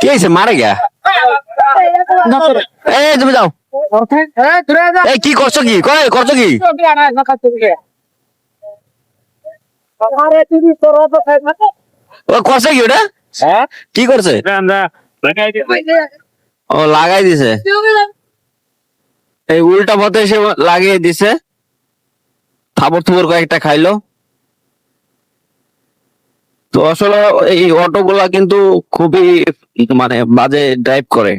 কি মারে গা এই তুমি যাও। কি করছ কি? করছ কি? করছে কি ওটা? কি করছে? ও, লাগাই দিছে। এই উল্টা পথে এসে লাগিয়ে দিছে। থাপড় থুপর কয়েকটা খাইলো। তো আসলে এই অটো কিন্তু খুবই মানে বাজে ড্রাইভ করে।